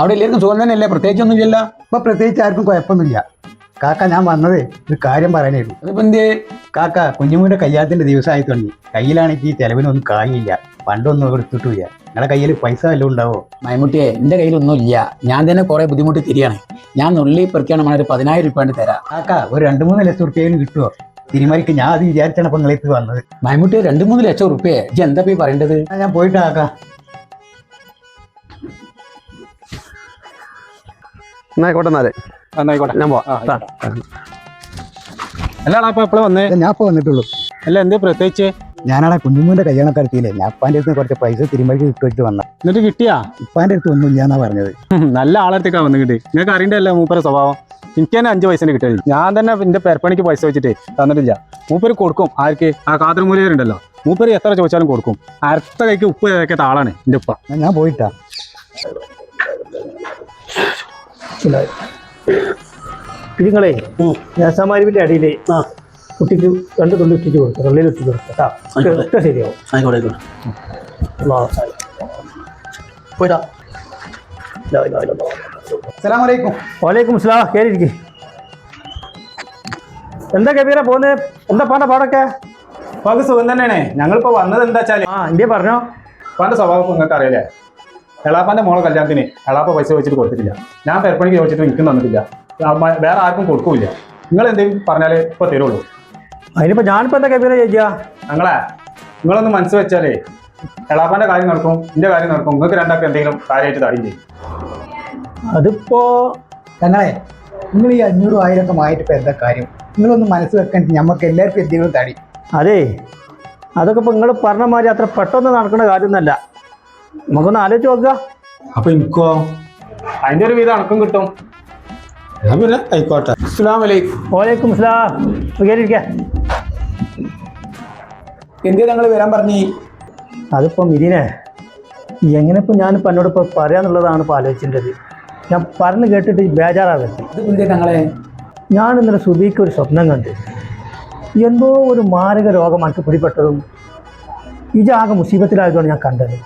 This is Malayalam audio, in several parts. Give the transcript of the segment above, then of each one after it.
അവിടെ എല്ലാവർക്കും സുഖം തന്നെയല്ലേ? പ്രത്യേകിച്ചൊന്നും ഇല്ലല്ലോ ഇപ്പൊ പ്രത്യേകിച്ച് ആർക്കും കുഴപ്പമൊന്നുമില്ല. കാക്ക ഞാൻ വന്നത് ഒരു കാര്യം പറയാനായിരുന്നു അതിപ്പോ എന്തേ? കാക്ക കുഞ്ഞുമൂന്റെ കല്യാണത്തിന്റെ ദിവസമായി തുടങ്ങി കയ്യിലാണെങ്കിൽ ചെലവിനൊന്നും കായില്ല പണ്ടൊന്നും എടുത്തിട്ടില്ല നിങ്ങളുടെ കയ്യിൽ പൈസ വല്ലതും ഉണ്ടാവോ? മൈമുട്ടിയെ എന്റെ കയ്യിലൊന്നും ഇല്ല ഞാൻ തന്നെ കുറെ ബുദ്ധിമുട്ട് തിരിയാണ്. ഞാൻ നുള്ളി പെറുക്കിയാണ് ഒരു പതിനായിരം രൂപ തരാം. കാക്ക ഒരു രണ്ട് മൂന്ന് ലക്ഷം റുപ്യേന് കിട്ടുമോ തിരുമറിക്ക് ഞാൻ അത് വിചാരിച്ചാണ് ഇപ്പൊ നിങ്ങളെ വന്നത്. മൈമുട്ടി രണ്ടു മൂന്ന് ലക്ഷം റുപ്യേ ഇജ്ജ് എന്താ പോയി പറയേണ്ടത്? ഞാൻ പോയിട്ട് ആക്കാം. എന്നായിക്കോട്ടെ എന്നാൽ. എന്നായിക്കോട്ടെ ഞാൻ പോവാം. അല്ലാടാ അപ്പൊ എപ്പോഴും വന്നേ? ഞാൻ ഇപ്പൊ വന്നിട്ടുള്ളൂ. അല്ല എന്തേ പ്രത്യേകിച്ച്? ഞാനാടാ കുഞ്ഞുമൂന്റെ കല്യാണം നടത്തിയില്ലേ? ഞാൻ ഇപ്പാന്റെ അടുത്ത് കുറച്ച് പൈസ തിരുമ്പഴി ഇട്ടുവെച്ച് വന്ന എന്നിട്ട് കിട്ടിയാ? ഇപ്പാന്റെ അടുത്ത് ഒന്നും ഇല്ലാന്നാ പറഞ്ഞത് നല്ല ആളടുത്തേക്കാ വന്ന് കിട്ടി. നിങ്ങൾക്ക് അറിയണ്ടല്ലേ മൂപ്പര സ്വഭാവം? എനിക്ക് തന്നെ അഞ്ച് പൈസ കിട്ടിയത് ഞാൻ തന്നെ എന്റെ പെരപ്പണിക്ക് പൈസ വെച്ചിട്ട് തന്നിട്ടില്ല. മൂപ്പര് കൊടുക്കും. ആർക്ക്? ആ കാതർമൂലിയരുണ്ടല്ലോ മൂപ്പര് എത്ര ചോദിച്ചാലും കൊടുക്കും. അടുത്ത കൈക്ക് ഉപ്പ് ഏതൊക്കെ ആളാണ് എന്റെ ഉപ്പ. ഞാൻ പോയിട്ടാ. നിങ്ങളെ അടിയിലേ അടിയിലെ കുട്ടിക്ക് രണ്ട് തുള്ളി ഇട്ടിട്ട് കൊടുക്കുക തുള്ളിയിൽ ഇട്ടിട്ട് കൊടുക്കുക കേട്ടോ. ഒക്കെ- ശരിയാവും. അല്ലാഹ് സഹായിക്കട്ടെ. പോയിട്ടാ. വലൈക്കും സ്ലാം കയറിയിരിക്കും എന്താ കബീറ പോന്നെ എന്താ പാണ്ട പാടൊക്കെ? പാക്ക് സുഖം തന്നെയാണേ. ഞങ്ങളിപ്പോ വന്നത് എന്താ വെച്ചാൽ ആ ഇന്ത്യ പറഞ്ഞോ? ഉപ്പാന്റെ സ്വഭാവം നിങ്ങൾക്ക് അറിയില്ലേ എളാപ്പാന്റെ മോളെ കല്യാണത്തിന് എളാപ്പ പൈസ വെച്ചിട്ട് കൊടുത്തിട്ടില്ല. ഞാൻ പെരപ്പണിക്ക് ചോദിച്ചിട്ട് എനിക്കും തന്നിട്ടില്ല. വേറെ ആർക്കും കൊടുക്കൂല നിങ്ങൾ എന്തെങ്കിലും പറഞ്ഞാലേ ഇപ്പൊ തരുള്ളൂ. അതിനിപ്പോ ഞാനിപ്പോ എന്താ കവിത ചേച്ചിയ ഞങ്ങളെ നിങ്ങളൊന്ന് മനസ്സ് വെച്ചാലേ എളാപ്പാന്റെ കാര്യം നടക്കും എന്റെ കാര്യം നടക്കും നിങ്ങൾക്ക് രണ്ടാൾക്ക് എന്തെങ്കിലും കാര്യമായിട്ട് തടയും ചെയ്യും. അതിപ്പോ ഞങ്ങളെ നിങ്ങൾ ഈ അഞ്ഞൂറും ആയിരം ഒക്കെ ആയിട്ട് ഇപ്പൊ എന്താ കാര്യം? നിങ്ങളൊന്ന് മനസ്സ് വെക്കാൻ ഞമ്മക്ക് എല്ലാവർക്കും എന്തെങ്കിലും തടി. അതെ അതൊക്കെ ഇപ്പൊ നിങ്ങൾ പറഞ്ഞ മാതിരി അത്ര പെട്ടെന്ന് നടക്കുന്ന കാര്യമൊന്നുമല്ല. നമുക്കൊന്ന് ആലോചിച്ച് നോക്കുക. അപ്പൊ എനിക്കോ? അതിന്റെ ഒരു വീതം അണക്കം കിട്ടും. പിന്നെ ആയിക്കോട്ടെ. അസ്സാം വലൈക്കും വലൈക്കും സ്ലാം കയറിയിരിക്കുക എന്തേ ഞങ്ങൾ വരാൻ പറഞ്ഞു? അതിപ്പോൾ മിരിനെ എങ്ങനെ ഇപ്പോൾ ഞാനിപ്പോൾ എന്നോട് ഇപ്പോൾ പറയാന്നുള്ളതാണ് ഇപ്പോൾ ആലോചിക്കേണ്ടത് ഞാൻ പറഞ്ഞു കേട്ടിട്ട് ബേജാറാകരുത് അത് എന്തേ ഞങ്ങളെ? ഞാൻ ഇന്നലെ സുബിക്ക് ഒരു സ്വപ്നം കണ്ടു. എന്തോ ഒരു മാരക രോഗം എനിക്ക് പിടിപെട്ടതും ഇജാകെ മുസീബത്തിലായതുകൊണ്ട് ഞാൻ കണ്ടത്.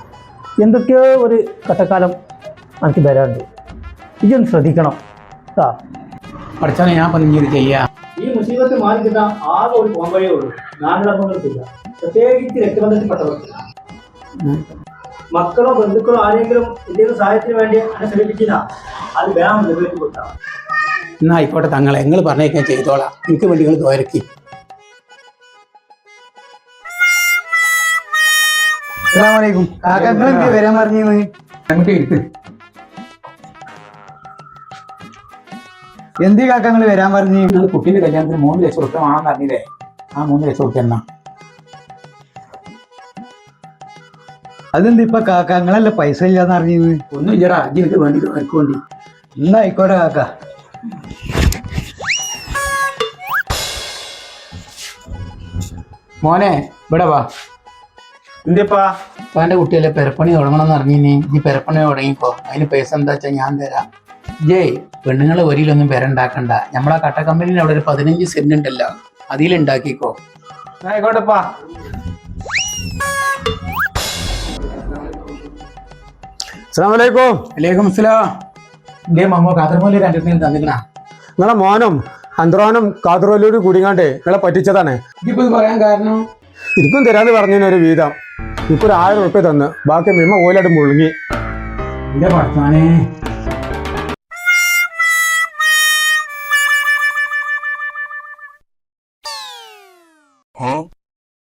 എന്തൊക്കെയോ ഒരു കട്ടക്കാലം എനിക്ക് വരാറുണ്ട്. ഇജൊന്ന് ശ്രദ്ധിക്കണം കേട്ടോ പഠിച്ചാൽ ഞാൻ ചെയ്യാം. ഈ മുസീബത്ത് മാറി കിട്ടാൻ ആകെ ഒരു പോംവഴിയേ ഉള്ളൂ. നാട്ടിലപ്പങ്ങൾക്കില്ല പ്രത്യേകിച്ച് രക്തബന്ധത്തിൽപ്പെട്ടവർക്ക് മക്കളോ ബന്ധുക്കളോ ആരെങ്കിലും എന്തെങ്കിലും സഹായത്തിന് വേണ്ടി അങ്ങനെ ശ്രമിപ്പിച്ചില്ല അത് വേണം നിറവേറ്റി കൊടുക്കാം എന്നാ ആയിക്കോട്ടെ തങ്ങളെ നിങ്ങൾ പറഞ്ഞേക്കാൻ ചെയ്തോളാം. എനിക്ക് വേണ്ടി നിങ്ങൾ ദ്വാരക്കി എന്ത് വരാൻ പറഞ്ഞത് മൈമുട്ടി ഇരിക്ക്. എന്തി കാക്ക വരാൻ പറഞ്ഞു നിങ്ങൾ കുട്ടീന്റെ കല്യാണത്തിന് മൂന്ന് ലക്ഷം റുപ്യ വേണമെന്ന് അറിഞ്ഞില്ലേ ആ മൂന്ന് ലക്ഷം റുപ്യ എന്നാ അതെന്ത് ഇപ്പൊ കാക്ക? നിങ്ങളല്ല പൈസ ഇല്ലാന്ന് അറിഞ്ഞത്? ഒന്നും ഇല്ലടാ അജി എനിക്ക് വേണ്ടി എനിക്ക് വേണ്ടി. എന്നാ ആയിക്കോട്ടെ കാക്ക. മോനെ ഇവിടെ വാ. എന്തിപ്പാ? അപ്പൊ എന്റെ കുട്ടിയല്ലേ പെരപ്പണി തുടങ്ങണമെന്ന് അറിഞ്ഞിനി. ഈ പെരപ്പണി തുടങ്ങിക്കോ. അതിന് പൈസ എന്താ വെച്ചാൽ ഞാൻ തരാം. ജയ് പെണ്ണുങ്ങളെ വരിയിലൊന്നും പെരണ്ടാക്കണ്ട നമ്മളെ കട്ട കമ്പനിയിൽ അവിടെ ഒരു പതിനഞ്ച് സെന്റ് ഉണ്ടല്ലോ. അതിലുണ്ടാക്കിക്കോ ആയിക്കോട്ടെപ്പാ. അസ്സലാം കാതർമോലി രണ്ടെണ്ണം തന്നിക്കണ? നിങ്ങളെ മോനും അന്ത്രോനും കാതറോലോടും കൂടിങ്ങാണ്ട് നിങ്ങളെ പറ്റിച്ചതാണ്. ഇതിപ്പോ പറയാൻ കാരണം? എനിക്കും തരാന്ന് പറഞ്ഞതിന് ഒരു വീതം. ഇപ്പൊ ഒരു ആയിരം ഉറുപ്പ്യ തന്ന്. ബാക്കി മിമ്മ ഓലായിട്ട് മുഴുങ്ങി. എന്റെ പഠിച്ചാനേ.